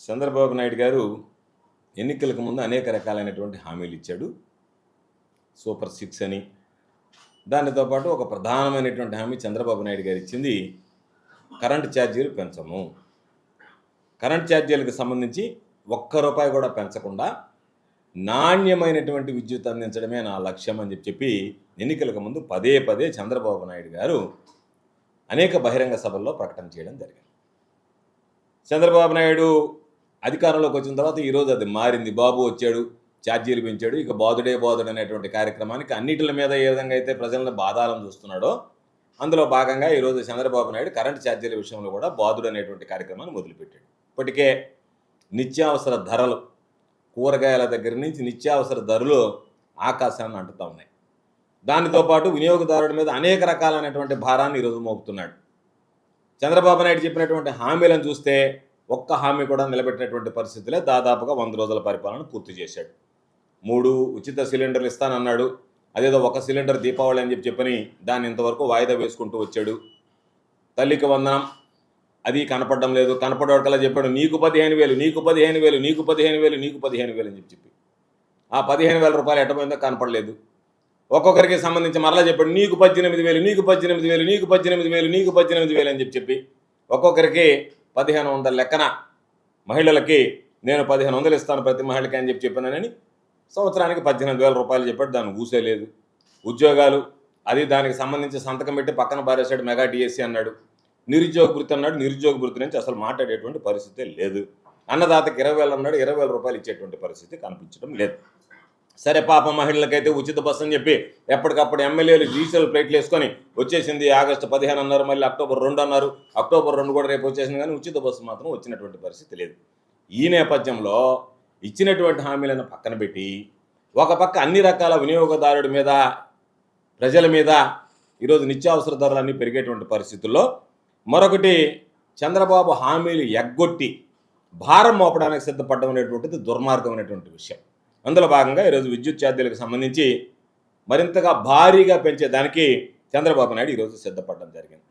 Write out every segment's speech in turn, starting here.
చంద్రబాబు నాయుడు గారు ఎన్నికలకు ముందు అనేక రకాలైనటువంటి హామీలు ఇచ్చాడు. సూపర్ సిక్స్ అని. దానితో పాటు ఒక ప్రధానమైనటువంటి హామీ చంద్రబాబు నాయుడు గారు ఇచ్చింది కరెంటు ఛార్జీలు పెంచము. కరెంట్ ఛార్జీలకు సంబంధించి ఒక్క రూపాయి కూడా పెంచకుండా నాణ్యమైనటువంటి విద్యుత్ అందించడమే నా లక్ష్యం అని చెప్పి చెప్పి ఎన్నికలకు ముందు పదే పదే చంద్రబాబు నాయుడు గారు అనేక బహిరంగ సభల్లో ప్రకటన చేయడం జరిగింది. చంద్రబాబు నాయుడు అధికారంలోకి వచ్చిన తర్వాత ఈరోజు అది మారింది. బాబు వచ్చాడు ఛార్జీలు పెంచాడు ఇక బాధుడే బాధుడు అనేటువంటి కార్యక్రమానికి అన్నిటి మీద ఏ విధంగా అయితే ప్రజలను బాధాలను చూస్తున్నాడో అందులో భాగంగా ఈరోజు చంద్రబాబు నాయుడు కరెంట్ ఛార్జీల విషయంలో కూడా బాధుడు అనేటువంటి కార్యక్రమాన్ని మొదలుపెట్టాడు. ఇప్పటికే నిత్యావసర ధరలు కూరగాయల దగ్గర నుంచి నిత్యావసర ధరలు ఆకాశాన్ని అంటుతూ ఉన్నాయి. దానితో పాటు వినియోగదారుడి మీద అనేక రకాలైనటువంటి భారాన్ని ఈరోజు మోపుతున్నాడు. చంద్రబాబు నాయుడు చెప్పినటువంటి హామీలను చూస్తే ఒక్క హామీ కూడా నిలబెట్టినటువంటి పరిస్థితిలో దాదాపుగా వంద రోజుల పరిపాలన పూర్తి చేశాడు. మూడు ఉచిత సిలిండర్లు ఇస్తానన్నాడు. అదేదో ఒక సిలిండర్ దీపావళి అని చెప్పి చెప్పని దాన్ని ఇంతవరకు వాయిదా వేసుకుంటూ వచ్చాడు. తల్లికి వందనం. అది కనపడడం లేదు. కనపడేవాడికల్లా చెప్పాడు నీకు పదిహేను వేలు నీకు పదిహేను వేలు నీకు పదిహేను వేలు నీకు పదిహేను వేలు అని చెప్పి చెప్పి. ఆ పదిహేను వేల రూపాయలు ఎట్టపోయిందో కనపడలేదు. ఒక్కొక్కరికి సంబంధించి మరలా చెప్పాడు నీకు పద్దెనిమిది వేలు నీకు పద్దెనిమిది వేలు నీకు పద్దెనిమిది వేలు నీకు పద్దెనిమిది వేలు అని చెప్పి చెప్పి. ఒక్కొక్కరికి పదిహేను వందల లెక్కన మహిళలకి నేను పదిహేను వందలు ఇస్తాను ప్రతి మహిళకి అని చెప్పి చెప్పానని సంవత్సరానికి పద్దెనిమిది వేల రూపాయలు చెప్పాడు. దాన్ని ఊసేలేదు ఉద్యోగాలు అది దానికి సంబంధించి సంతకం పెట్టి పక్కన పారేశాడు మెగా డిఎస్సి అన్నాడు. నిరుద్యోగ వృత్తి అన్నాడు. నిరుద్యోగ వృత్తి నుంచి అసలు మాట్లాడేటువంటి పరిస్థితే లేదు. అన్నదాతకి ఇరవై వేలు అన్నాడు. ఇరవై వేల రూపాయలు ఇచ్చేటువంటి పరిస్థితి కనిపించడం లేదు. సరే పాప మహిళలకైతే ఉచిత బస్సు అని చెప్పి ఎప్పటికప్పుడు ఎమ్మెల్యేలు డీజిల్ ప్లేట్లు వేసుకొని వచ్చేసింది ఆగస్టు పదిహేను అన్నారు మళ్ళీ అక్టోబర్ రెండు అన్నారు. అక్టోబర్ రెండు కూడా రేపు వచ్చేసింది కానీ ఉచిత బస్సు మాత్రం వచ్చినటువంటి పరిస్థితి లేదు. ఈ నేపథ్యంలో ఇచ్చినటువంటి హామీలను పక్కన పెట్టి ఒక పక్క అన్ని రకాల వినియోగదారుడి మీద ప్రజల మీద ఈరోజు నిత్యావసర ధరలన్నీ పెరిగేటువంటి పరిస్థితుల్లో మరొకటి చంద్రబాబు హామీలు ఎగ్గొట్టి భారం మోపడానికి సిద్ధపడడం అనేటువంటిది దుర్మార్గమైనటువంటి విషయం. అందులో భాగంగా ఈరోజు విద్యుత్ ఛార్జీలకు సంబంధించి మరింతగా భారీగా పెంచేదానికి చంద్రబాబు నాయుడు ఈరోజు సిద్ధపడడం జరిగింది.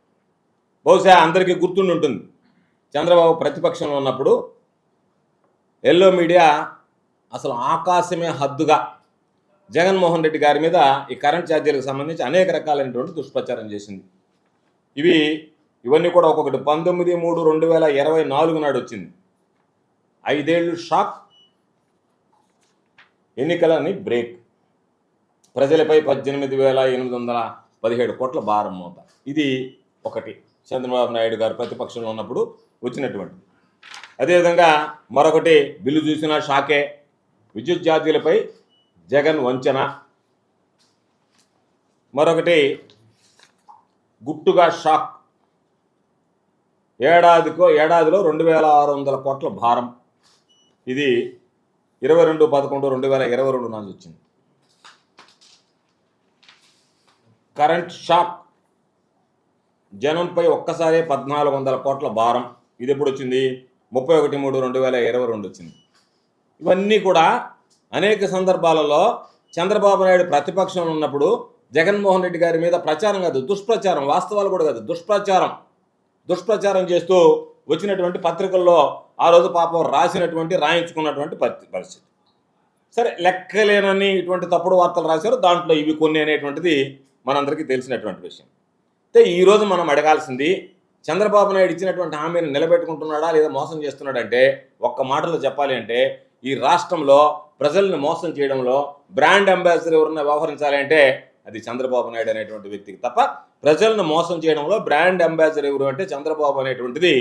బహుశా అందరికీ గుర్తుండి ఉంటుంది. చంద్రబాబు ప్రతిపక్షంలో ఉన్నప్పుడు ఎల్లో మీడియా అసలు ఆకాశమే హద్దుగా జగన్మోహన్ రెడ్డి గారి మీద ఈ కరెంట్ ఛార్జీలకు సంబంధించి అనేక రకాలైనటువంటి దుష్ప్రచారం చేసింది. ఇవి ఇవన్నీ కూడా ఒక్కొక్కటి పంతొమ్మిది మూడు రెండు వేల ఇరవై నాలుగు నాడు వచ్చింది. ఐదేళ్ళు షాక్. ఎన్నికలని బ్రేక్. ప్రజలపై పద్దెనిమిది వేల ఎనిమిది వందల పదిహేడు కోట్ల భారం మోత. ఇది ఒకటి. చంద్రబాబు నాయుడు గారు ప్రతిపక్షంలో ఉన్నప్పుడు వచ్చినటువంటి. అదేవిధంగా మరొకటి బిల్లు చూసిన షాకే. విద్యుత్ ఛార్జీలపై జగన్ వంచన. మరొకటి గుట్టుగా షాక్. ఏడాదికో ఏడాదిలో రెండు వేల ఆరు వందల కోట్ల భారం. ఇది ఇరవై రెండు పదకొండు రెండు వేల ఇరవై రెండు నాడు వచ్చింది. Current shock. జనంపై ఒక్కసారే పద్నాలుగు వందల కోట్ల భారం. ఇది ఎప్పుడు వచ్చింది? ముప్పై ఒకటి మూడు రెండు వేల ఇరవై రెండు వచ్చింది. ఇవన్నీ కూడా అనేక సందర్భాలలో చంద్రబాబు నాయుడు ప్రతిపక్షంలో ఉన్నప్పుడు జగన్మోహన్ రెడ్డి గారి మీద ప్రచారం కాదు దుష్ప్రచారం వాస్తవాలు కూడా కాదు దుష్ప్రచారం. దుష్ప్రచారం చేస్తూ వచ్చినటువంటి పత్రికల్లో ఆ రోజు పాపం రాసినటువంటి రాయించుకున్నటువంటి పరిస్థితి. సరే లెక్కలేనని ఇటువంటి తప్పుడు వార్తలు రాశారు. దాంట్లో ఇవి కొన్ని అనేటువంటిది మనందరికీ తెలిసినటువంటి విషయం. అయితే ఈరోజు మనం అడగాల్సింది చంద్రబాబు నాయుడు ఇచ్చినటువంటి హామీని నిలబెట్టుకుంటున్నాడా లేదా మోసం చేస్తున్నాడంటే ఒక్క మాటలో చెప్పాలి అంటే ఈ రాష్ట్రంలో ప్రజల్ని మోసం చేయడంలో బ్రాండ్ అంబాసిడర్ ఎవరన్నా వ్యవహరించాలి అంటే అది చంద్రబాబు నాయుడు అనేటువంటి వ్యక్తికి తప్ప ప్రజలను మోసం చేయడంలో బ్రాండ్ అంబాసిడర్ ఎవరు అంటే చంద్రబాబు అనేటువంటిది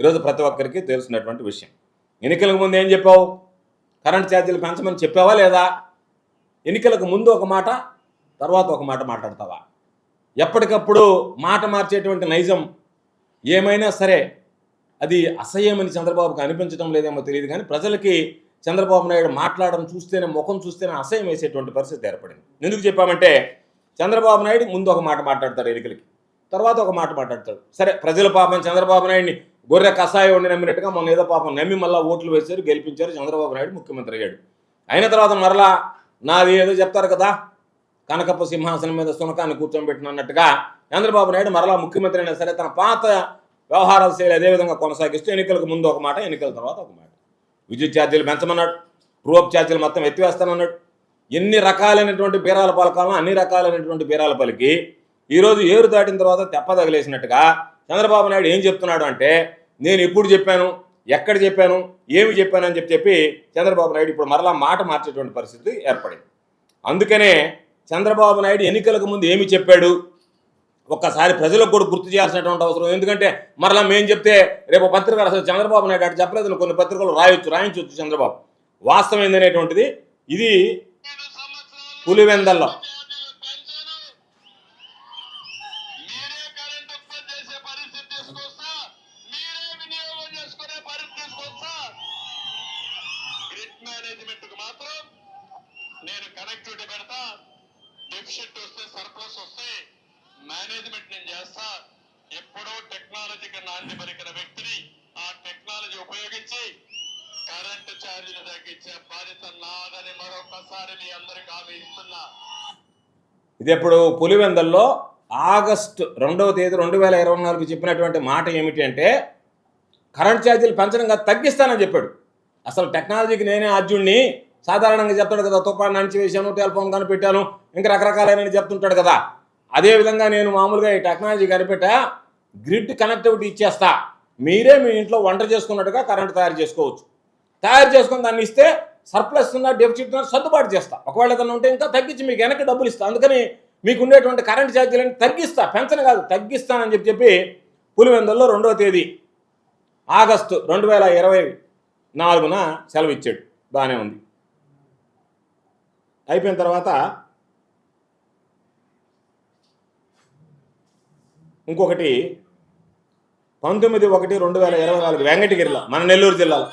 ఈరోజు ప్రతి ఒక్కరికి తెలిసినటువంటి విషయం. ఎన్నికలకు ముందు ఏం చెప్పావు? కరెంట్ ఛార్జీలు పెంచమని చెప్పావా లేదా? ఎన్నికలకు ముందు ఒక మాట తర్వాత ఒక మాట మాట్లాడతావా? ఎప్పటికప్పుడు మాట మార్చేటువంటి నైజం ఏమైనా సరే అది అసహ్యమని చంద్రబాబుకి అనిపించడం లేదేమో తెలియదు కానీ ప్రజలకి చంద్రబాబు నాయుడు మాట్లాడడం చూస్తేనే ముఖం చూస్తేనే అసహ్యం వేసేటువంటి పరిస్థితి ఏర్పడింది. ఎందుకు చెప్పామంటే చంద్రబాబు నాయుడు ముందు ఒక మాట మాట్లాడతాడు ఎన్నికలకి తర్వాత ఒక మాట మాట్లాడతాడు. సరే ప్రజల పాపం చంద్రబాబు నాయుడిని గొర్రె కషాయం వండి నమ్మినట్టుగా మొన్న ఏదో పాపం నమ్మి మళ్ళీ ఓట్లు వేశారు గెలిపించారు చంద్రబాబు నాయుడు ముఖ్యమంత్రి అయ్యాడు. అయిన తర్వాత మరలా నాది ఏదో చెప్తారు కదా కనకప్ప సింహాసనం మీద సునకాన్ని కూర్చోబెట్టిన అన్నట్టుగా చంద్రబాబు నాయుడు మరలా ముఖ్యమంత్రి అయినా సరే తన పాత వ్యవహారాల శైలి అదేవిధంగా కొనసాగిస్తూ ఎన్నికలకు ముందు ఒక మాట ఎన్నికల తర్వాత ఒక మాట. విద్యుత్ ఛార్జీలు పెంచమన్నాడు రూప్ ఛార్జీలు మొత్తం ఎత్తివేస్తానన్నాడు. ఎన్ని రకాలైనటువంటి బీరాల పలకాలో అన్ని రకాలైనటువంటి బీరాల పలికి ఈరోజు ఏరు దాటిన తర్వాత తెప్ప తగిలేసినట్టుగా చంద్రబాబు నాయుడు ఏం చెప్తున్నాడు అంటే నేను ఎప్పుడు చెప్పాను ఎక్కడ చెప్పాను ఏమి చెప్పాను అని చెప్పి చెప్పి చంద్రబాబు నాయుడు ఇప్పుడు మరలా మాట మార్చేటువంటి పరిస్థితి ఏర్పడింది. అందుకనే చంద్రబాబు నాయుడు ఎన్నికలకు ముందు ఏమి చెప్పాడు? ఒక్కసారి ప్రజలకు కూడా గుర్తు చేయాల్సినటువంటి అవసరం. ఎందుకంటే మరలా మేము చెప్తే రేపు పత్రిక అసలు చంద్రబాబు నాయుడు అటు చెప్పలేదు కొన్ని పత్రికలు రాయొచ్చు రాయించవచ్చు చంద్రబాబు. వాస్తవం ఏందనేటువంటిది? ఇది పులివెందల్లో. మేనేజ్మెంట్ నేను చేస్తా. ఎప్పుడో టెక్నాలజీకి నాంది పలికిన వ్యక్తిని ఆ టెక్నాలజీ ఉపయోగించి కరెంటు ఛార్జీలు తగ్గించే బాధ్యత నాదని మరొకసారి మీ అందరికి హామీ ఇస్తున్నా. ఇది ఇప్పుడు పులివెందల్లో ఆగస్టు రెండవ తేదీ రెండు వేల ఇరవై నాలుగు చెప్పినటువంటి మాట ఏమిటి అంటే కరెంట్ ఛార్జీలు పెంచడం కాదు తగ్గిస్తానని చెప్పాడు. అసలు టెక్నాలజీకి నేనే ఆద్యుణ్ణి సాధారణంగా చెప్తాడు కదా తుపాన్ని నంచి వేశాను టెలిఫోన్ కనిపెట్టాను ఇంకా రకరకాలైన చెప్తుంటాడు కదా. అదేవిధంగా నేను మామూలుగా ఈ టెక్నాలజీ కనిపెట్ట గ్రిడ్ కనెక్టివిటీ ఇచ్చేస్తా. మీరే మీ ఇంట్లో వంట చేసుకున్నట్టుగా కరెంట్ తయారు చేసుకోవచ్చు. తయారు చేసుకుని దాన్ని ఇస్తే సర్ప్లస్ ఉన్న డెఫిసిట్ ఉన్న సర్దుబాటు చేస్తా. ఒకవేళ ఏదైనా ఉంటే ఇంకా తగ్గించి మీకు వెనక్కి డబ్బులు ఇస్తా. అందుకని మీకు ఉండేటువంటి కరెంట్ ఛార్జీలను తగ్గిస్తా. పెంచను కాదు తగ్గిస్తానని చెప్పి చెప్పి పులివెందుల్లో రెండవ తేదీ ఆగస్టు రెండు వేల ఇరవై నాలుగున సెలవు ఇచ్చాడు బాగానే ఉంది. అయిపోయిన తర్వాత ఇంకొకటి పంతొమ్మిది ఒకటి రెండు వేల ఇరవై నాలుగు వెంకటగిరిలో మన నెల్లూరు జిల్లాలో.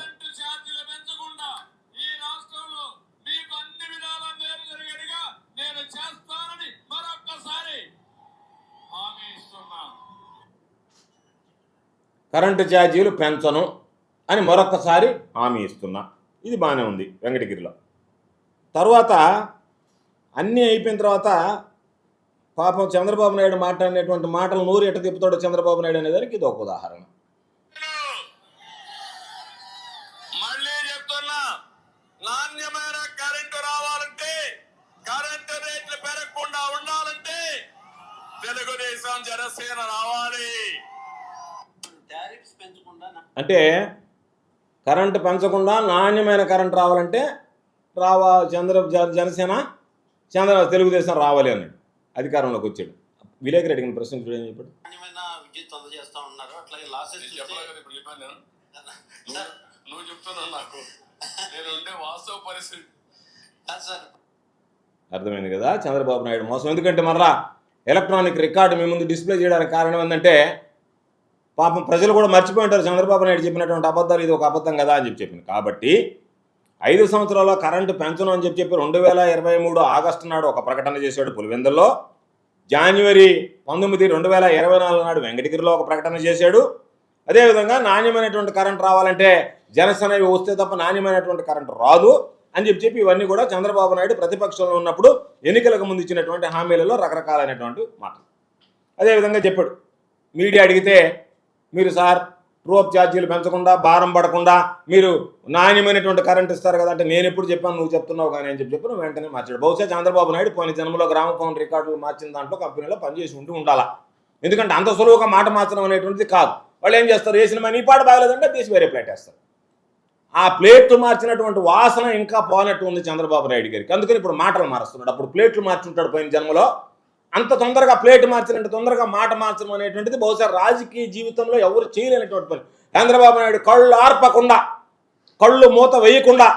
కరెంటు ఛార్జీలు పెంచను అని మరొకసారి హామీ ఇస్తున్నా. ఇది బాగానే ఉంది వెంకటగిరిలో. తర్వాత అన్నీ అయిపోయిన తర్వాత పాపం చంద్రబాబు నాయుడు మాట్లాడినటువంటి మాటలు నూరు ఎట్ట తిప్పుతాడో చంద్రబాబు నాయుడు అనేదానికి ఇది ఒక ఉదాహరణ. మళ్ళీ చెప్తున్నా నాణ్యమైన కరెంటు రావాలంటే కరెంటు రేట్లు పెరగకుండా ఉండాలంటే తెలుగుదేశం జనసేన రావాలి. టారిఫ్స్ పెంచకుండా నా- అంటే కరెంటు పెంచకుండా నాణ్యమైన కరెంటు రావాలంటే రావా చంద్ర జనసేన చంద్ర తెలుగుదేశం రావాలి అన్నాడు అధికారంలోకి వచ్చాడు. విలేకరు అడిగిన ప్రశ్న చూడని చెప్పాడు? నాణ్యమైన విద్యుత్ అందజేస్తా ఉన్నారు. అట్లాగే లాసెస్ నేను చెప్పలే కదా ఇప్పుడు చెప్పాను నేను. నువ్వు నువ్వు చెప్తున్నావు నాకు. నేను ఉండే వాస్తవ పరిస్థితి. సార్. అర్థమైంది కదా చంద్రబాబు నాయుడు మోసం. ఎందుకంటే మరలా ఎలక్ట్రానిక్ రికార్డు మీ ముందు డిస్ప్లే చేయడానికి కారణం ఏంటంటే పాపం ప్రజలు కూడా మర్చిపోయి ఉంటారు. చంద్రబాబు నాయుడు చెప్పినటువంటి అబద్ధాలు ఇది ఒక అబద్ధం కదా అని చెప్పి చెప్పింది కాబట్టి ఐదు సంవత్సరాల కరెంటు పెంచను అని చెప్పి చెప్పి రెండు వేల ఇరవై మూడు ఆగస్టు నాడు ఒక ప్రకటన చేశాడు పులివెందుల్లో. జనవరి పంతొమ్మిది రెండు వేల ఇరవై నాలుగు నాడు వెంకటగిరిలో ఒక ప్రకటన చేశాడు. అదేవిధంగా నాణ్యమైనటువంటి కరెంట్ రావాలంటే జనసేన వస్తే తప్ప నాణ్యమైనటువంటి కరెంట్ రాదు అని చెప్పి చెప్పి ఇవన్నీ కూడా చంద్రబాబు నాయుడు ప్రతిపక్షంలో ఉన్నప్పుడు ఎన్నికలకు ముందు ఇచ్చినటువంటి హామీలలో రకరకాలైనటువంటి మాటలు. అదేవిధంగా చెప్పాడు. మీడియా అడిగితే మీరు సార్ ట్రోప్ ఛార్జీలు పెంచకుండా భారం పడకుండా మీరు నాణ్యమైనటువంటి కరెంట్ ఇస్తారు కదా అంటే నేను ఎప్పుడు చెప్పాను నువ్వు చెప్తున్నావు కానీ అని చెప్పి చెప్పి వెంటనే మార్చాడు. బహుశా చంద్రబాబు నాయుడు పోయిన జన్మలో గ్రామ ఫోన్ రికార్డులు మార్చిన దాంట్లో కంపెనీలో పనిచేసి ఉంటూ ఉండాలా. ఎందుకంటే అంత సులువుగా మాట మార్చడం అనేటువంటిది కాదు. వాళ్ళు ఏం చేస్తారు? వేసిన మనీ ఈ పాట బాగలేదంటే తీసి వేరే ప్లేట్ వేస్తారు. ఆ ప్లేట్లు మార్చినటువంటి వాసన ఇంకా పోనట్టు ఉంది చంద్రబాబు నాయుడు గారికి. అందుకని ఇప్పుడు మాటలు మారుస్తున్నాడు. అప్పుడు ప్లేట్లు మార్చుంటాడు పోయిన జన్మలో. అంత తొందరగా ప్లేట్ మార్చినంత తొందరగా మాట మార్చడం అనేటువంటిది బహుశా రాజకీయ జీవితంలో ఎవరు చేయలేనటువంటి పని. చంద్రబాబు నాయుడు కళ్ళు ఆర్పకుండా కళ్ళు మూత వేయకుండా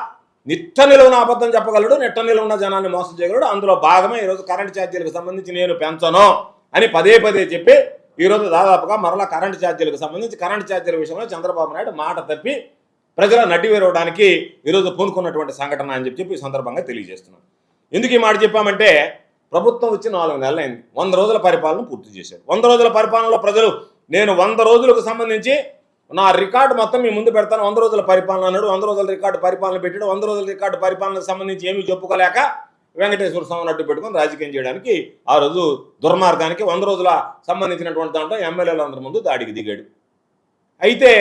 నిట్ట నిలువున అబద్ధం చెప్పగలడు నిట్ట నిలువున జనాన్ని మోసం చేయగలడు. అందులో భాగమే ఈరోజు కరెంట్ ఛార్జీలకు సంబంధించి నేను పెంచను అని పదే పదే చెప్పి ఈరోజు దాదాపుగా మరలా కరెంట్ ఛార్జీలకు సంబంధించి కరెంట్ ఛార్జీల విషయంలో చంద్రబాబు నాయుడు మాట తప్పి ప్రజల నడ్డి ఈరోజు పూనుకున్నటువంటి సంఘటన అని చెప్పి చెప్పి ఈ సందర్భంగా తెలియజేస్తున్నాను ఎందుకు ఈ మాట చెప్పామంటే ప్రభుత్వం వచ్చి నాలుగు నెలలైంది. వంద రోజుల పరిపాలన పూర్తి చేశారు. వంద రోజుల పరిపాలనలో ప్రజలు నేను వంద రోజులకు సంబంధించి నా రికార్డు మొత్తం మీ ముందు పెడతాను. వంద రోజుల పరిపాలన అన్నాడు వంద రోజుల రికార్డు పరిపాలన పెట్టాడు వంద రోజుల రికార్డు పరిపాలనకు సంబంధించి ఏమీ చెప్పుకోలేక వెంకటేశ్వర స్వామిని అడ్డు పెట్టుకొని రాజకీయం చేయడానికి ఆ రోజు దుర్మార్గానికి వంద రోజుల సంబంధించినటువంటి దాంట్లో ఎమ్మెల్యేలందరి ముందు దాడికి దిగాడు. అయితే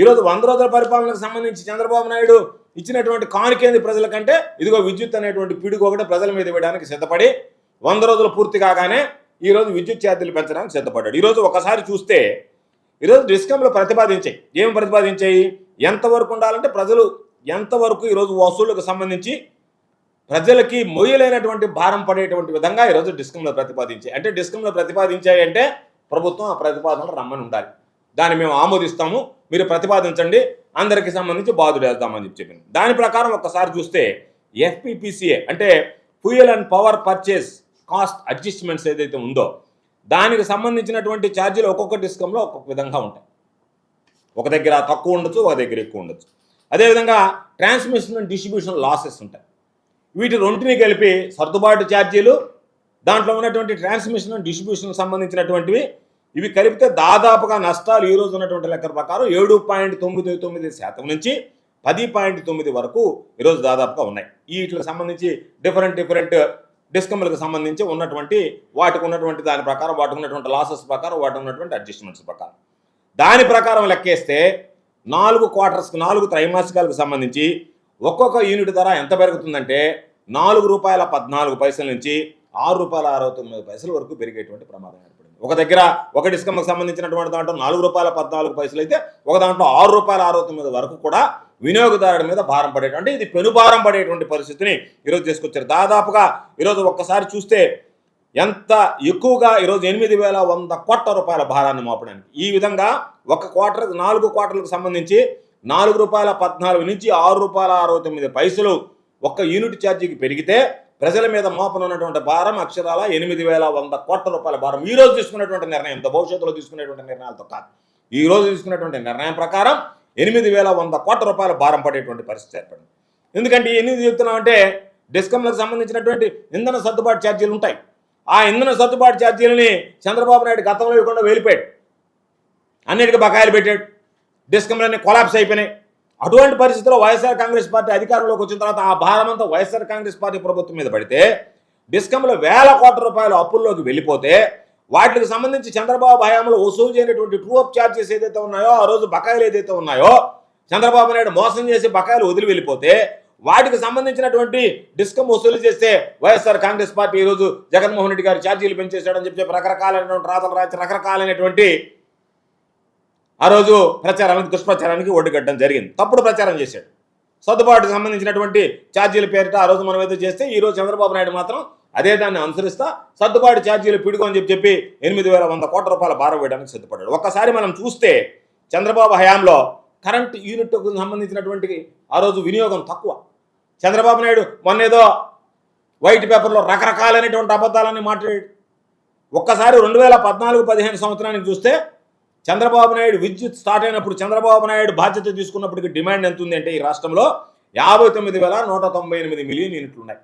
ఈరోజు వంద రోజుల పరిపాలనకు సంబంధించి చంద్రబాబు నాయుడు ఇచ్చినటువంటి కానుకేంది ప్రజల కంటే ఇదిగో విద్యుత్ అనేటువంటి పిడుగు ఒకటి ప్రజల మీద ఇవ్వడానికి సిద్ధపడి వంద రోజులు పూర్తి కాగానే ఈరోజు విద్యుత్ ఛార్జీలు పెంచడానికి సిద్ధపడ్డాడు. ఈరోజు ఒకసారి చూస్తే ఈరోజు డిస్కంలో ప్రతిపాదించాయి. ఏం ప్రతిపాదించాయి? ఎంతవరకు ఉండాలంటే ప్రజలు ఎంతవరకు ఈరోజు వసూళ్ళకు సంబంధించి ప్రజలకి మొయ్యలేనటువంటి భారం పడేటువంటి విధంగా ఈరోజు డిస్కంలో ప్రతిపాదించాయి. అంటే డిస్కంలో ప్రతిపాదించాయి అంటే ప్రభుత్వం ఆ ప్రతిపాదనలు రమ్మని ఉండాలి. దాన్ని మేము ఆమోదిస్తాము. మీరు ప్రతిపాదించండి. అందరికీ సంబంధించి బాధుడు వేద్దామని చెప్పి చెప్పింది దాని ప్రకారం ఒక్కసారి చూస్తే ఎఫ్పిపిసిఏ అంటే fuel and power purchase cost adjustments ఏదైతే ఉందో దానికి సంబంధించినటువంటి ఛార్జీలు ఒక్కొక్క డిస్కంలో ఒక్కొక్క విధంగా ఉంటాయి. ఒక దగ్గర తక్కువ ఉండొచ్చు ఒక దగ్గర ఎక్కువ ఉండొచ్చు. అదేవిధంగా ట్రాన్స్మిషన్ అండ్ డిస్ట్రిబ్యూషన్ లాసెస్ ఉంటాయి. వీటి రెంటిని కలిపి సర్దుబాటు ఛార్జీలు దాంట్లో ఉన్నటువంటి ట్రాన్స్మిషన్ అండ్ డిస్ట్రిబ్యూషన్ సంబంధించినటువంటివి ఇవి కలిపితే దాదాపుగా నష్టాలు ఈ రోజు ఉన్నటువంటి లెక్కల ప్రకారం ఏడు పాయింట్ తొమ్మిది తొమ్మిది శాతం నుంచి పది పాయింట్ తొమ్మిది వరకు ఈరోజు దాదాపుగా ఉన్నాయి. వీటికి సంబంధించి డిఫరెంట్ డిఫరెంట్ డిస్కమ్లకు సంబంధించి ఉన్నటువంటి వాటికి ఉన్నటువంటి దాని ప్రకారం వాటికి ఉన్నటువంటి లాసెస్ ప్రకారం వాటికి ఉన్నటువంటి అడ్జస్ట్మెంట్స్ ప్రకారం. దాని ప్రకారం లెక్కేస్తే నాలుగు క్వార్టర్స్కి నాలుగు త్రైమాసికాలకు సంబంధించి ఒక్కొక్క యూనిట్ ధర ఎంత పెరుగుతుందంటే నాలుగు రూపాయల పద్నాలుగు పైసల నుంచి ఆరు రూపాయల అరవై తొమ్మిది పైసల వరకు పెరిగేటువంటి ప్రమాదం ఒక దగ్గర ఒక డిస్కమ్కి సంబంధించినటువంటి దాంట్లో నాలుగు రూపాయల పద్నాలుగు పైసలు అయితే ఒక దాంట్లో ఆరు రూపాయల అరవై తొమ్మిది వరకు కూడా వినియోగదారుడి మీద భారం పడేటువంటి ఇది పెనుభారం పడేటువంటి పరిస్థితిని ఈరోజు తీసుకొచ్చారు. దాదాపుగా ఈరోజు ఒక్కసారి చూస్తే ఎంత ఎక్కువగా ఈరోజు ఎనిమిది వేల వంద కోట్ల రూపాయల భారాన్ని మోపడానికి. ఈ విధంగా ఒక క్వార్టర్ నాలుగు క్వార్టర్లకు సంబంధించి నాలుగు రూపాయల పద్నాలుగు నుంచి ఆరు రూపాయల అరవై తొమ్మిది పైసలు ఒక్క యూనిట్ ఛార్జీకి పెరిగితే ప్రజల మీద మోపనున్నటువంటి భారం అక్షరాల ఎనిమిది వేల వంద కోట్ల రూపాయల భారం. ఈ రోజు తీసుకున్నటువంటి నిర్ణయం ఇంత భవిష్యత్తులో తీసుకునేటువంటి నిర్ణయాలతో కాదు. ఈ రోజు తీసుకున్నటువంటి నిర్ణయం ప్రకారం ఎనిమిది వేల వంద కోట్ల రూపాయల భారం పడేటువంటి పరిస్థితి ఏర్పడింది. ఎందుకంటే ఎన్ని చెప్తున్నామంటే డిస్కంలకు సంబంధించినటువంటి ఇంధన సర్దుబాటు ఛార్జీలు ఉంటాయి. ఆ ఇంధన సర్దుబాటు ఛార్జీలని చంద్రబాబు నాయుడు గతంలో ఇవ్వకుండా వెళ్ళిపోయాడు అన్నిటికీ బకాయిలు పెట్టాడు. డిస్కంలన్నీ కొలాప్స్ అయిపోయినాయి. అటువంటి పరిస్థితుల్లో వైఎస్ఆర్ కాంగ్రెస్ పార్టీ అధికారంలోకి వచ్చిన తర్వాత ఆ భారమంతా వైఎస్ఆర్ కాంగ్రెస్ పార్టీ ప్రభుత్వం మీద పడితే డిస్కంలో వేల కోట్ల రూపాయల అప్పుల్లోకి వెళ్ళిపోతే వాటికి సంబంధించి చంద్రబాబు హయాంలో వసూలు చేయనటువంటి ట్రూ అప్ ఛార్జెస్ ఏదైతే ఉన్నాయో ఆ రోజు బకాయిలు ఏదైతే ఉన్నాయో చంద్రబాబు నాయుడు మోసం చేసి బకాయిలు వదిలి వెళ్ళిపోతే వాటికి సంబంధించినటువంటి డిస్కమ్ వసూలు చేస్తే వైఎస్ఆర్ కాంగ్రెస్ పార్టీ ఈరోజు జగన్మోహన్ రెడ్డి గారు ఛార్జీలు పెంచేశాడని చెప్పి రకరకాలైనటువంటి రాతలు రాసి రకరకాలైనటువంటి ఆ రోజు ప్రచారానికి దుష్ప్రచారానికి ఒడ్డుగట్టడం జరిగింది. తప్పుడు ప్రచారం చేశాడు. సర్దుబాటుకు సంబంధించినటువంటి ఛార్జీల పేరిట ఆ రోజు మనం ఏదో చేస్తే ఈ రోజు చంద్రబాబు నాయుడు మాత్రం అదే దాన్ని అనుసరిస్తా సర్దుబాటు ఛార్జీలు పిడుగు అని చెప్పి చెప్పి ఎనిమిది వేల వంద కోట్ల రూపాయల భారం వేయడానికి సిద్ధపడ్డాడు. ఒక్కసారి మనం చూస్తే చంద్రబాబు హయాంలో కరెంట్ యూనిట్కు సంబంధించినటువంటి ఆ రోజు వినియోగం తక్కువ. చంద్రబాబు నాయుడు మొన్న ఏదో వైట్ పేపర్లో రకరకాలైనటువంటి అబద్ధాలని మాట్లాడాడు. ఒక్కసారి రెండు వేల పద్నాలుగు పదిహేను సంవత్సరానికి చూస్తే చంద్రబాబు నాయుడు విద్యుత్ స్టార్ట్ అయినప్పుడు చంద్రబాబు నాయుడు బాధ్యత తీసుకున్నప్పటికి డిమాండ్ ఎంత ఉంది అంటే ఈ రాష్ట్రంలో యాభై తొమ్మిది వేల నూట తొంభై ఎనిమిది మిలియన్ యూనిట్లు ఉన్నాయి.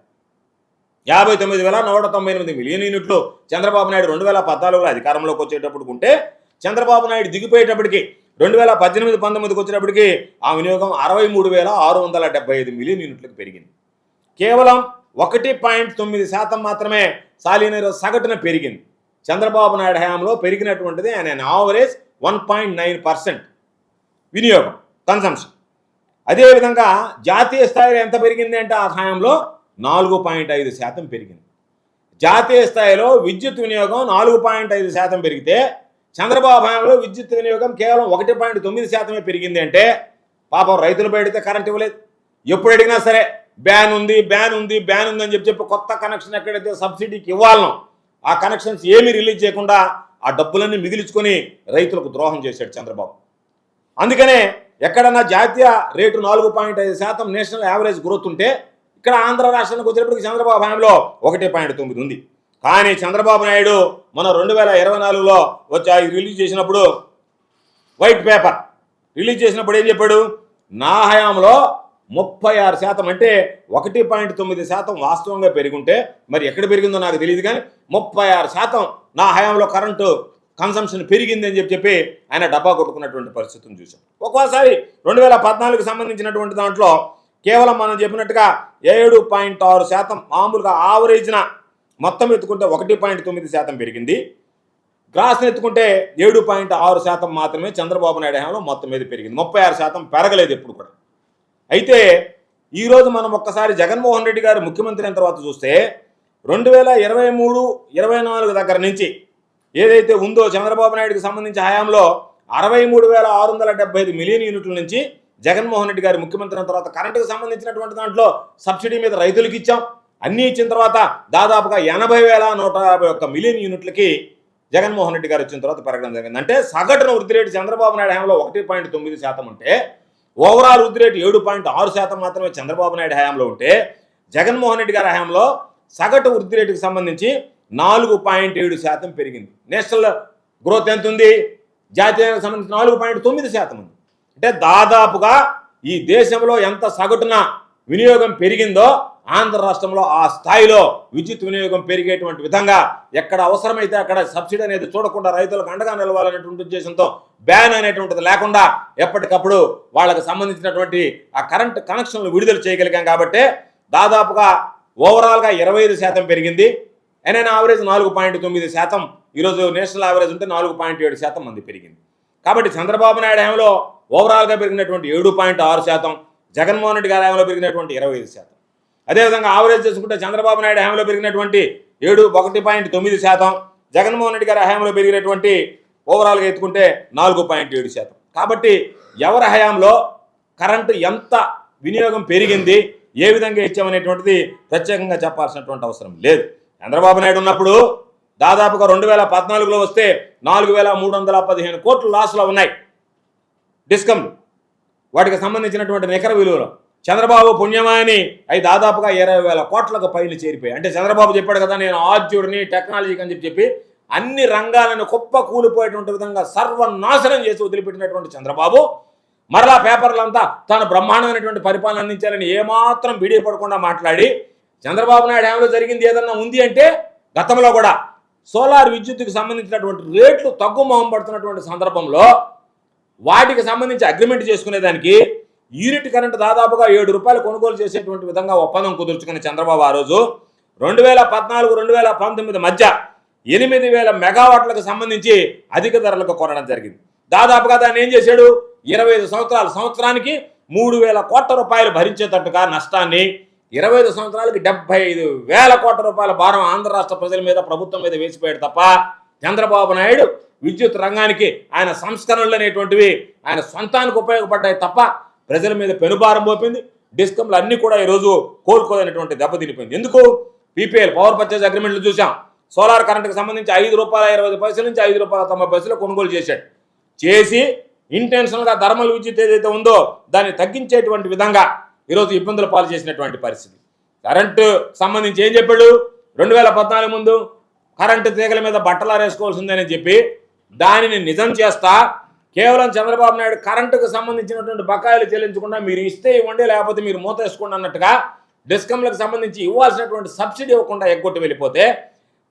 యాభై తొమ్మిది వేల నూట తొంభై ఎనిమిది మిలియన్ యూనిట్లు చంద్రబాబు నాయుడు రెండు వేల పద్నాలుగులో అధికారంలోకి వచ్చేటప్పుడు ఉంటే చంద్రబాబు నాయుడు దిగిపోయేటప్పటికి రెండు వేల పద్దెనిమిది పంతొమ్మిదికి వచ్చేటప్పటికి ఆ వినియోగం అరవై మూడు వేల ఆరు వందల డెబ్బై ఐదు మిలియన్ యూనిట్లకు పెరిగింది. కేవలం ఒకటి పాయింట్ తొమ్మిది శాతం మాత్రమే సాలీనీరు సగటున పెరిగింది. చంద్రబాబు నాయుడు హయాంలో పెరిగినటువంటిది ఆయన average one point nine percent వినియోగం కన్సంప్షన్ అదేవిధంగా జాతీయ స్థాయిలో ఎంత పెరిగింది అంటే ఆ సమయంలో నాలుగు పాయింట్ ఐదు శాతం పెరిగింది. జాతీయ స్థాయిలో విద్యుత్ వినియోగం నాలుగు పాయింట్ ఐదు శాతం పెరిగితే చంద్రబాబు హయాంలో విద్యుత్ వినియోగం కేవలం ఒకటి పాయింట్ తొమ్మిది శాతమే పెరిగింది అంటే పాపం రైతులు పెడితే కరెంట్ ఇవ్వలేదు. ఎప్పుడు అడిగినా సరే బ్యాన్ ఉంది బ్యాన్ ఉంది బ్యాన్ ఉంది అని చెప్పి చెప్పి కొత్త కనెక్షన్ ఎక్కడైతే సబ్సిడీకి ఇవ్వాలనో ఆ కనెక్షన్స్ ఏమీ రిలీజ్ చేయకుండా ఆ డబ్బులన్నీ మిగిలించుకొని రైతులకు ద్రోహం చేశాడు చంద్రబాబు. అందుకనే ఎక్కడన్నా జాతీయ రేటు నాలుగు పాయింట్ ఐదు శాతం నేషనల్ యావరేజ్ గ్రోత్ ఉంటే ఇక్కడ ఆంధ్ర రాష్ట్రానికి వచ్చేటప్పటికి చంద్రబాబు హయాంలో ఒకటి పాయింట్ తొమ్మిది ఉంది. కానీ చంద్రబాబు నాయుడు మన రెండు వేల ఇరవై నాలుగులో వచ్చి రిలీజ్ చేసినప్పుడు వైట్ పేపర్. రిలీజ్ చేసినప్పుడు ఏం చెప్పాడు? నా హయాంలో ముప్పై ఆరు శాతం అంటే ఒకటి పాయింట్ తొమ్మిది శాతం వాస్తవంగా పెరుగుంటే మరి ఎక్కడ పెరిగిందో నాకు తెలియదు కానీ ముప్పై ఆరు శాతం నా హయాంలో కరెంటు కన్సంప్షన్ పెరిగింది అని చెప్పి చెప్పి ఆయన డబ్బా కొట్టుకున్నటువంటి పరిస్థితిని చూసాం ఒక్కోసారి రెండు వేల పద్నాలుగుకి సంబంధించినటువంటి దాంట్లో కేవలం మనం చెప్పినట్టుగా ఏడు పాయింట్ ఆరు శాతం మామూలుగా ఆవరేజ్న మొత్తం ఎత్తుకుంటే ఒకటి పాయింట్ తొమ్మిది శాతం పెరిగింది. గ్రాస్ని ఎత్తుకుంటే ఏడు పాయింట్ ఆరు శాతం మాత్రమే చంద్రబాబు నాయుడు హయాంలో మొత్తం మీద పెరిగింది. ముప్పై ఆరు శాతం పెరగలేదు ఎప్పుడు కూడా. అయితే ఈరోజు మనం ఒక్కసారి జగన్మోహన్ రెడ్డి గారు ముఖ్యమంత్రి అయిన తర్వాత చూస్తే రెండు వేల ఇరవై మూడు ఇరవై నాలుగు దగ్గర నుంచి ఏదైతే ఉందో చంద్రబాబు నాయుడుకి సంబంధించి హయాంలో అరవై మూడు వేల ఆరు వందల డెబ్బై ఐదు మిలియన్ యూనిట్ల నుంచి జగన్మోహన్ రెడ్డి గారి ముఖ్యమంత్రి అయిన తర్వాత కరెంటుకు సంబంధించినటువంటి దాంట్లో సబ్సిడీ మీద రైతులకు ఇచ్చాం. అన్నీ ఇచ్చిన తర్వాత దాదాపుగా ఎనభై వేల నూట యాభై ఒక్క మిలియన్ యూనిట్లకి జగన్మోహన్ రెడ్డి గారు వచ్చిన తర్వాత పెరగడం జరిగింది. అంటే సగటున వృద్ధి రేటు చంద్రబాబు నాయుడు హయాంలో ఒకటి పాయింట్ తొమ్మిది శాతం ఉంటే ఓవరాల్ వృద్ధి రేటు ఏడు పాయింట్ ఆరు శాతం మాత్రమే చంద్రబాబు నాయుడు హయాంలో ఉంటే జగన్మోహన్ రెడ్డి గారి హయాంలో సగటు వృద్ధి రేటుకు సంబంధించి నాలుగు పాయింట్ ఏడు శాతం పెరిగింది. నేషనల్ గ్రోత్ ఎంత ఉంది? జాతీయానికి సంబంధించి నాలుగు పాయింట్ తొమ్మిది శాతం ఉంది. అంటే దాదాపుగా ఈ దేశంలో ఎంత సగటున వినియోగం పెరిగిందో ఆంధ్ర రాష్ట్రంలో ఆ స్థాయిలో విద్యుత్ వినియోగం పెరిగేటువంటి విధంగా ఎక్కడ అవసరమైతే అక్కడ సబ్సిడీ అనేది చూడకుండా రైతులకు అండగా నిలవాలనేటువంటి ఉద్దేశంతో బ్యాన్ అనేటువంటిది లేకుండా ఎప్పటికప్పుడు వాళ్ళకు సంబంధించినటువంటి ఆ కరెంట్ కనెక్షన్లు విడుదల చేయగలిగాం కాబట్టి దాదాపుగా ఓవరాల్గా ఇరవై ఐదు శాతం పెరిగింది. ఎన్ఎన్ ఆవరేజ్ నాలుగు పాయింట్ తొమ్మిది శాతం. ఈరోజు నేషనల్ ఆవరేజ్ ఉంటే నాలుగు పాయింట్ ఏడు శాతం మంది పెరిగింది. కాబట్టి చంద్రబాబు నాయుడు హయాంలో ఓవరాల్గా పెరిగినటువంటి ఏడు పాయింట్ ఆరు శాతం. జగన్మోహన్ రెడ్డి గారి హయాంలో పెరిగినటువంటి ఇరవై ఐదు శాతం. అదేవిధంగా ఆవరేజ్ చేసుకుంటే చంద్రబాబు నాయుడు హయాంలో పెరిగినటువంటి ఏడు ఒకటి పాయింట్ తొమ్మిది శాతం. జగన్మోహన్ రెడ్డి గారి హయాంలో పెరిగినటువంటి ఓవరాల్గా ఎత్తుకుంటే నాలుగు పాయింట్ ఏడు శాతం. కాబట్టి ఎవరి హయాంలో కరెంటు ఎంత వినియోగం పెరిగింది ఏ విధంగా ఇచ్చామనేటువంటిది ప్రత్యేకంగా చెప్పాల్సినటువంటి అవసరం లేదు. చంద్రబాబు నాయుడు ఉన్నప్పుడు దాదాపుగా రెండు వేల పద్నాలుగులో వస్తే నాలుగు వేల మూడు వందల పదిహేను కోట్లు లాస్లో ఉన్నాయి. డిస్కమ్లు. వాటికి సంబంధించినటువంటి నికర విలువలు చంద్రబాబు పుణ్యమాని అవి దాదాపుగా ఇరవై వేల కోట్లకు పైలు చేరిపోయాయి. అంటే చంద్రబాబు చెప్పాడు కదా నేను ఆద్యుడిని టెక్నాలజీకి అని చెప్పి చెప్పి అన్ని రంగాలను కుప్ప కూలిపోయేటువంటి విధంగా సర్వనాశనం చేసి వదిలిపెట్టినటువంటి చంద్రబాబు మరలా పేపర్లంతా తాను బ్రహ్మాండమైనటువంటి పరిపాలన అందించాలని ఏమాత్రం పడకుండా మాట్లాడి చంద్రబాబు నాయుడు హయాంలో జరిగింది ఏదన్నా ఉంది అంటే గతంలో కూడా సోలార్ విద్యుత్తుకు సంబంధించినటువంటి రేట్లు తగ్గు మొహం పడుతున్నటువంటి సందర్భంలో వాటికి సంబంధించి అగ్రిమెంట్ చేసుకునేదానికి యూనిట్ కరెంట్ దాదాపుగా ఏడు రూపాయలు కొనుగోలు చేసేటువంటి విధంగా ఒప్పందం కుదుర్చుకున్న చంద్రబాబు ఆ రోజు రెండు వేల పద్నాలుగు రెండు వేల పంతొమ్మిది మధ్య ఎనిమిది వేల మెగావాట్లకు సంబంధించి అధిక ధరలకు కొనడం జరిగింది. దాదాపుగా దాన్ని ఏం చేశాడు? ఇరవై ఐదు సంవత్సరాల సంవత్సరానికి మూడు వేల కోట్ల రూపాయలు భరించేటట్టుగా నష్టాన్ని ఇరవై ఐదు సంవత్సరాలకి డెబ్బై ఐదు వేల కోట్ల రూపాయల భారం ఆంధ్ర రాష్ట్ర ప్రజల మీద ప్రభుత్వం మీద వేసిపోయాడు తప్ప చంద్రబాబు నాయుడు విద్యుత్ రంగానికి ఆయన సంస్కరణలు అనేటువంటివి ఆయన సొంతానికి ఉపయోగపడ్డాయి తప్ప ప్రజల మీద పెనుభారం మోపింది. డిస్కంలు అన్ని కూడా ఈరోజు కోలుకోదైనటువంటి దెబ్బతినిపోయింది ఎందుకు? పీపీఎల్ పవర్ పర్చేజ్ అగ్రిమెంట్లు చూసాం సోలార్ కరెంట్కి సంబంధించి ఐదు రూపాయల ఇరవై పైసల నుంచి ఐదు రూపాయల తొంభై పైసలు కొనుగోలు చేశాడు. చేసి ఇంటెన్షనల్గా ధర్మల విద్యుత్ ఏదైతే ఉందో దాన్ని తగ్గించేటువంటి విధంగా ఈరోజు ఇబ్బందులు పాలు చేసినటువంటి పరిస్థితి. కరెంటు సంబంధించి ఏం చెప్పాడు? రెండు వేల పద్నాలుగు ముందు కరెంటు తీగల మీద బట్టలు ఆరేసుకోవాల్సిందని చెప్పి దానిని నిజం చేస్తా కేవలం చంద్రబాబు నాయుడు కరెంటుకు సంబంధించినటువంటి బకాయిలు చెల్లించకుండా మీరు ఇస్తే ఇవ్వండి లేకపోతే మీరు మూత వేసుకోండి అన్నట్టుగా డిస్కంలకు సంబంధించి ఇవ్వాల్సినటువంటి సబ్సిడీ ఇవ్వకుండా ఎగ్గొట్టి వెళ్ళిపోతే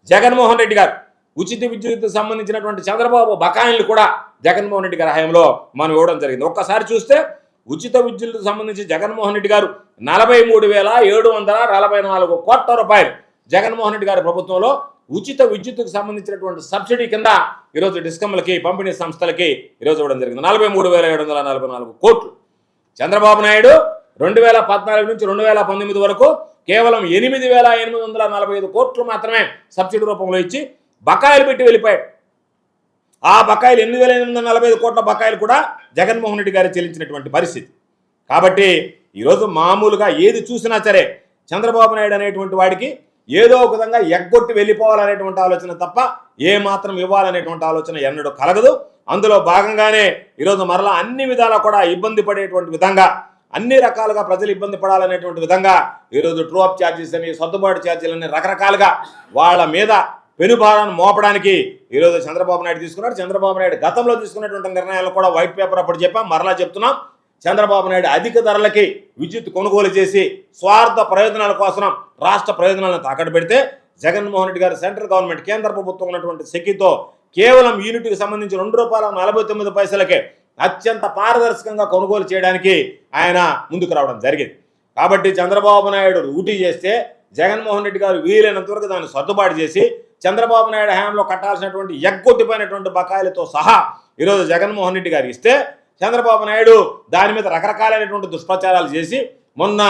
జగన్మోహన్ రెడ్డి గారు ఉచిత విద్యుత్ సంబంధించినటువంటి చంద్రబాబు బకాయిలు కూడా జగన్మోహన్ రెడ్డి గారి హయాంలో మనం ఇవ్వడం జరిగింది. ఒక్కసారి చూస్తే ఉచిత విద్యుత్ సంబంధించి జగన్మోహన్ రెడ్డి గారు నలభై మూడు వేల ఏడు వందల నలభై నాలుగు కోట్ల రూపాయలు జగన్మోహన్ రెడ్డి గారి ప్రభుత్వంలో ఉచిత విద్యుత్తుకు సంబంధించినటువంటి సబ్సిడీ కింద ఈరోజు డిస్కమ్లకి పంపిణీ సంస్థలకి ఈరోజు ఇవ్వడం జరిగింది. నలభై మూడు వేల ఏడు వందల నలభై నాలుగు కోట్లు. చంద్రబాబు నాయుడు రెండు వేల పద్నాలుగు నుంచి రెండు వేల పంతొమ్మిది వరకు కేవలం ఎనిమిది వేల ఎనిమిది వందల నలభై ఐదు కోట్లు మాత్రమే సబ్సిడీ రూపంలో ఇచ్చి బకాయిలు పెట్టి వెళ్ళిపోయాడు. ఆ బకాయిలు ఎనిమిది వేల ఎనిమిది వందల నలభై ఐదు కోట్ల బకాయిలు కూడా జగన్మోహన్ రెడ్డి గారు చెల్లించినటువంటి పరిస్థితి. కాబట్టి ఈరోజు మామూలుగా ఏది చూసినా సరే చంద్రబాబు నాయుడు అనేటువంటి వాడికి ఏదో ఒక విధంగా ఎగ్గొట్టి వెళ్ళిపోవాలనేటువంటి ఆలోచన తప్ప ఏ మాత్రం ఇవ్వాలనేటువంటి ఆలోచన ఎన్నడూ కలగదు. అందులో భాగంగానే ఈరోజు మరలా అన్ని విధాలా కూడా ఇబ్బంది పడేటువంటి విధంగా అన్ని రకాలుగా ప్రజలు ఇబ్బంది పడాలనేటువంటి విధంగా ఈరోజు ట్రూ అప్ ఛార్జెస్ అని సర్దుబాటు ఛార్జీలని రకరకాలుగా వాళ్ళ మీద పెనుభారాన్ని మోపడానికి ఈరోజు చంద్రబాబు నాయుడు తీసుకున్నాడు. చంద్రబాబు నాయుడు గతంలో తీసుకున్నటువంటి నిర్ణయాలు కూడా వైట్ పేపర్ అప్పుడు చెప్పాం. మరలా చెప్తున్నాం. చంద్రబాబు నాయుడు అధిక ధరలకి విద్యుత్ కొనుగోలు చేసి స్వార్థ ప్రయోజనాల కోసం రాష్ట్ర ప్రయోజనాలను తాకట్టు పెడితే జగన్మోహన్ రెడ్డి గారు సెంట్రల్ గవర్నమెంట్ కేంద్ర ప్రభుత్వం ఉన్నటువంటి శక్తితో కేవలం యూనిట్కి సంబంధించి రెండు రూపాయల నలభై తొమ్మిది పైసలకే అత్యంత పారదర్శకంగా కొనుగోలు చేయడానికి ఆయన ముందుకు రావడం జరిగింది. కాబట్టి చంద్రబాబు నాయుడు ఊటీ చేస్తే జగన్మోహన్ రెడ్డి గారు వీలైనంత వరకు దాన్ని సర్దుబాటు చేసి చంద్రబాబు నాయుడు హయాంలో కట్టాల్సినటువంటి ఎగ్గొట్టిపోయినటువంటి బకాయిలతో సహా ఈరోజు జగన్మోహన్ రెడ్డి గారు ఇస్తే చంద్రబాబు నాయుడు దాని మీద రకరకాలైనటువంటి దుష్ప్రచారాలు చేసి మొన్న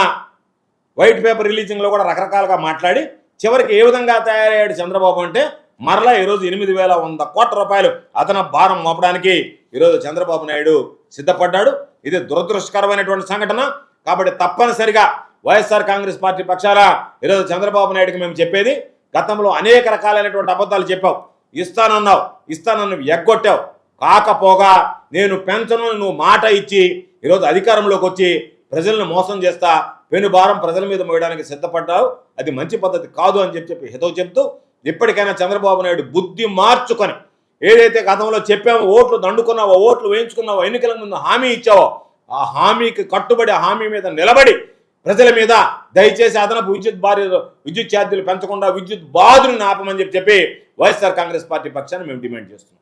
వైట్ పేపర్ రిలీజింగ్లో కూడా రకరకాలుగా మాట్లాడి చివరికి ఏ విధంగా తయారయ్యాడు చంద్రబాబు అంటే మరలా ఈరోజు ఎనిమిది వేల వంద కోట్ల రూపాయలు అతను భారం మోపడానికి ఈరోజు చంద్రబాబు నాయుడు సిద్ధపడ్డాడు. ఇది దురదృష్టకరమైనటువంటి సంఘటన. కాబట్టి తప్పనిసరిగా వైఎస్ఆర్ కాంగ్రెస్ పార్టీ పక్షాన ఈరోజు చంద్రబాబు నాయుడుకి మేము చెప్పేది గతంలో అనేక రకాలైనటువంటి అబద్ధాలు చెప్పావు. ఇస్తానన్నావు ఇస్తానన్ను ఎగ్గొట్టావు. కాకపోగా నేను పెన్షన్ నువ్వు మాట ఇచ్చి ఈరోజు అధికారంలోకి వచ్చి ప్రజలను మోసం చేస్తా పెనుభారం ప్రజల మీద మోయడానికి సిద్ధపడ్డావు అది మంచి పద్ధతి కాదు అని చెప్పి చెప్పి హితవు చెప్తూ ఇప్పటికైనా చంద్రబాబు నాయుడు బుద్ధి మార్చుకొని ఏదైతే గతంలో చెప్పామో ఓట్లు దండుకున్నావో ఓట్లు వేయించుకున్నావో ఎన్నికల ముందు హామీ ఇచ్చావో ఆ హామీకి కట్టుబడి ఆ హామీ మీద నిలబడి ప్రజల మీద దయచేసి అదనపు విద్యుత్ బాధ్యత విద్యుత్ ఛార్జీలు పెంచకుండా విద్యుత్ బాధుని ఆపమని చెప్పి చెప్పి వైఎస్ఆర్ కాంగ్రెస్ పార్టీ పక్షాన్ని మేము డిమాండ్ చేస్తున్నాం.